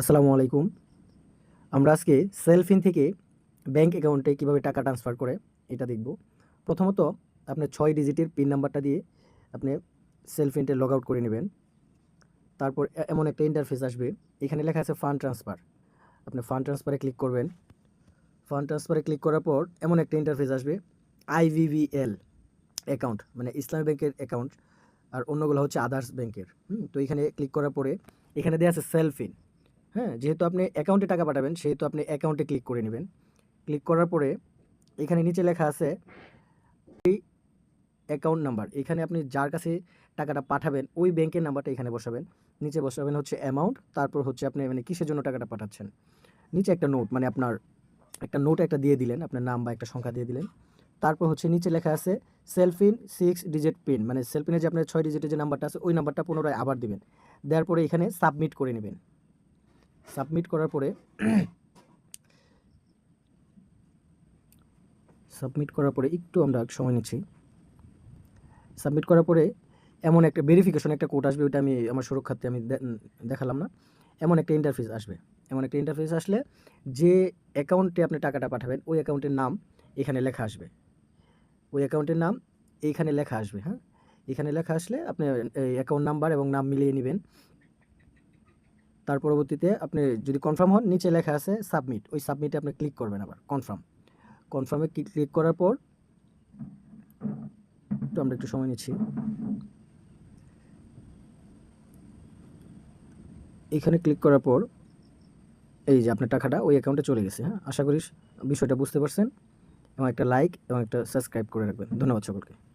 আসসালামু আলাইকুম। আমরা আজকে সেলফিন থেকে ব্যাংক অ্যাকাউন্টে কীভাবে টাকা ট্রান্সফার করে, এটা দেখব। প্রথমত, আপনি ছয় ডিজিটের পিন নাম্বারটা দিয়ে আপনি সেলফিনটে লগ আউট করে নেবেন। তারপর এমন একটা ইন্টারফেস আসবে। এখানে লেখা আছে ফান্ড ট্রান্সফার আপনি ফান্ড ট্রান্সফারে ক্লিক করবেন। ফান্ড ট্রান্সফারে ক্লিক করার পর এমন একটা ইন্টারফেস আসবে আইভিভিএল অ্যাকাউন্ট মানে ইসলামী ব্যাংকের অ্যাকাউন্ট আর অন্যগুলো হচ্ছে আদার্স ব্যাংকের। তো এখানে ক্লিক করার পরে এখানে দেওয়া আছে সেলফিন। হ্যাঁ যেহেতু আপনি অ্যাকাউন্টে টাকা পাঠাবেন, সেহেতু আপনি অ্যাকাউন্টে ক্লিক করে নেবেন। ক্লিক করার পরে এখানে নিচে লেখা আছে অ্যাকাউন্ট নাম্বার এখানে আপনি যার কাছে টাকাটা পাঠাবেন, ওই ব্যাংকের নাম্বারটা এখানে বসাবেন। নিচে বসাবেন হচ্ছে অ্যামাউন্ট তারপর হচ্ছে আপনি মানে কিসের জন্য টাকাটা পাঠাচ্ছেন। নিচে একটা নোট মানে আপনার একটা নোট একটা দিয়ে দিলেন, আপনার নাম বা একটা সংখ্যা দিয়ে দিলেন। তারপর হচ্ছে নিচে লেখা আছে সেলফিন সিক্স ডিজিট পিন মানে সেলফিনের যে আপনার ছয় ডিজিটের যে নাম্বারটা আছে, ওই নাম্বারটা পুনরায় আবার দিবেন। দেওয়ার পরে এখানে সাবমিট করে নেবেন। সাবমিট করার পরে সাবমিট করার পরে একটু আমরা সময় নিচ্ছি। সাবমিট করার পরে এমন একটা ভেরিফিকেশন একটা কোড আসবে, ওইটা আমি আমার সুরক্ষার্থে আমি দেখালাম না। এমন একটা ইন্টারফেস আসবে। এমন একটা ইন্টারফেস আসলে যে অ্যাকাউন্টে আপনি টাকাটা পাঠাবেন, ওই অ্যাকাউন্টের নাম এখানে লেখা আসবে। ওই অ্যাকাউন্টের নাম এইখানে লেখা আসবে হ্যাঁ? এখানে লেখা আসলে আপনি অ্যাকাউন্ট নাম্বার এবং নাম মিলিয়ে নেবেন। তার পরবর্তীতে আপনি যদি কনফার্ম হন, নিচে লেখা আছে সাবমিট ওই সাবমিটে আপনি ক্লিক করবেন আবার কনফার্ম কনফার্মে ক্লিক করার পর একটু আমরা একটু সময় নিচ্ছি। এখানে ক্লিক করার পর, এই যে আপনার টাকাটা ওই অ্যাকাউন্টে চলে গেছে হ্যাঁ? আশা করি বিষয়টা বুঝতে পারছেন। এবং একটা লাইক এবং একটা সাবস্ক্রাইব করে রাখবেন। ধন্যবাদ সকলকে।